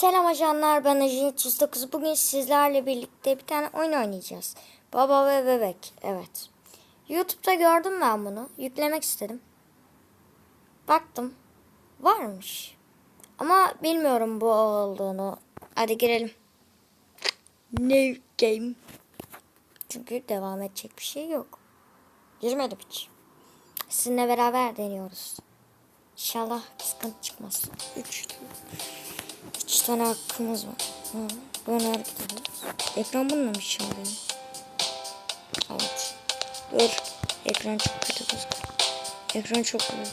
Selam ajanlar ben Ajan 309. Bugün sizlerle birlikte bir tane oyun oynayacağız. Baba ve bebek. Evet. YouTube'da gördüm ben bunu. Yüklemek istedim. Baktım. Varmış. Ama bilmiyorum bu olduğunu. Hadi girelim. New game. Çünkü devam edecek bir şey yok. Girmedim hiç. Sizinle beraber deniyoruz. İnşallah sıkıntı çıkmaz. 3 Üç tane hakkımız var. Ha, böyle hareket ediyoruz. Ekran bununla mı çalıyor? Evet. Dur. Ekran çok kötü gözüküyor. Ekran çok kötü.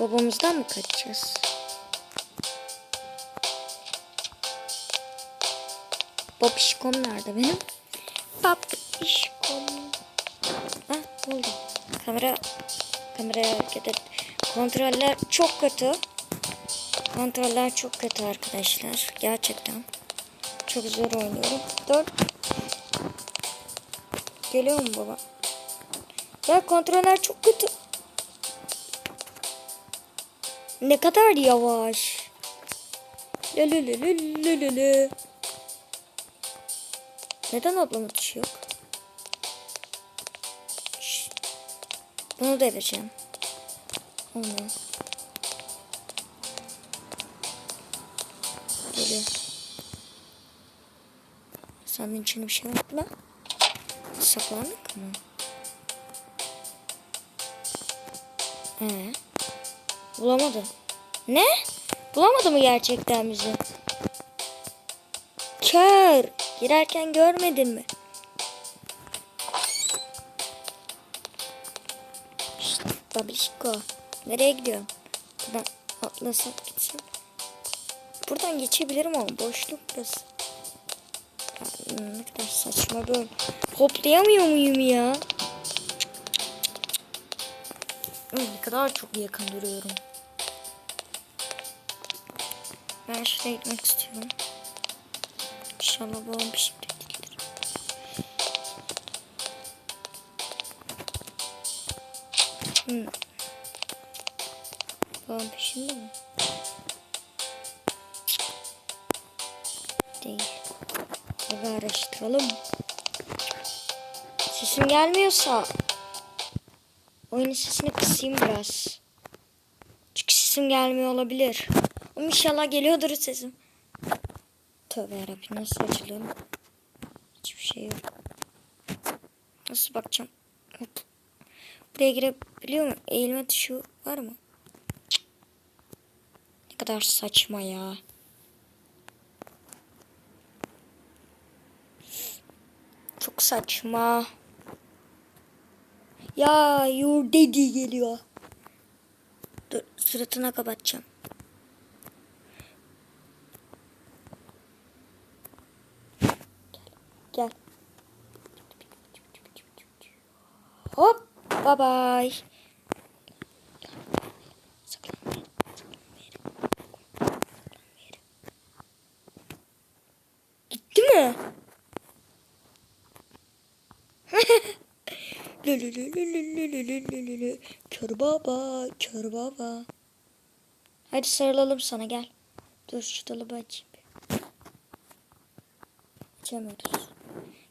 Babamızdan mı kaçacağız? Babişkom nerede benim? Babişkom. Ah oldu. Kamera kameraya hareket et. Kontroller çok kötü. Kontroller çok kötü arkadaşlar. Gerçekten. Çok zor oynuyorum. Dur. Geliyor mu baba? Ya kontroller çok kötü. Ne kadar yavaş. Lelelelelelele. Neden ablamın tuşu yok? Şşt. Bunu da yapacağım. Olmaz. Sandığın içinde bir şey var mı? Saklandık mı? Ee, bulamadı. Ne? Bulamadı mı gerçekten bizi? Kör. Girerken görmedin mi? Babişko. Nereye gidiyorsun? Buradan atlasak gitsin. Buradan geçebilirim ama boşluk burası. Kadar saçma böyle. Hoplayamıyor muyum ya? Ne kadar çok yakın duruyorum. Ben şuraya gitmek istiyorum. İnşallah babam bir şey gelir. Hmm. Babam peşinde mi? Hadi araştıralım. Sesim gelmiyorsa oyunun sesini kısayım biraz. Çünkü sesim gelmiyor olabilir. Ama inşallah geliyordur sesim. Tövbe yarabbim nasıl açılıyorum? Hiçbir şey yok. Nasıl bakacağım? Hop. Buraya girebiliyor muyum? Eğilme tuşu var mı? Ne kadar saçma ya. Çok saçma. Ya your daddy geliyor. Dur suratına kapatacağım. Gel. Hop. Bye bye. Kör baba, kör baba. Hadi sarılalım sana gel. Dur şu dolabı açayım. Açamıyoruz.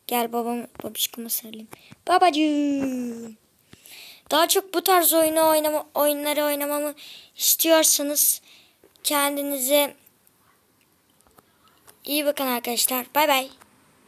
Gel babam, babişkoma sarılayım. Babacığım. Daha çok bu tarz oyunu oynama, oyunları oynamamı istiyorsanız kendinize iyi bakın arkadaşlar. Bay bay.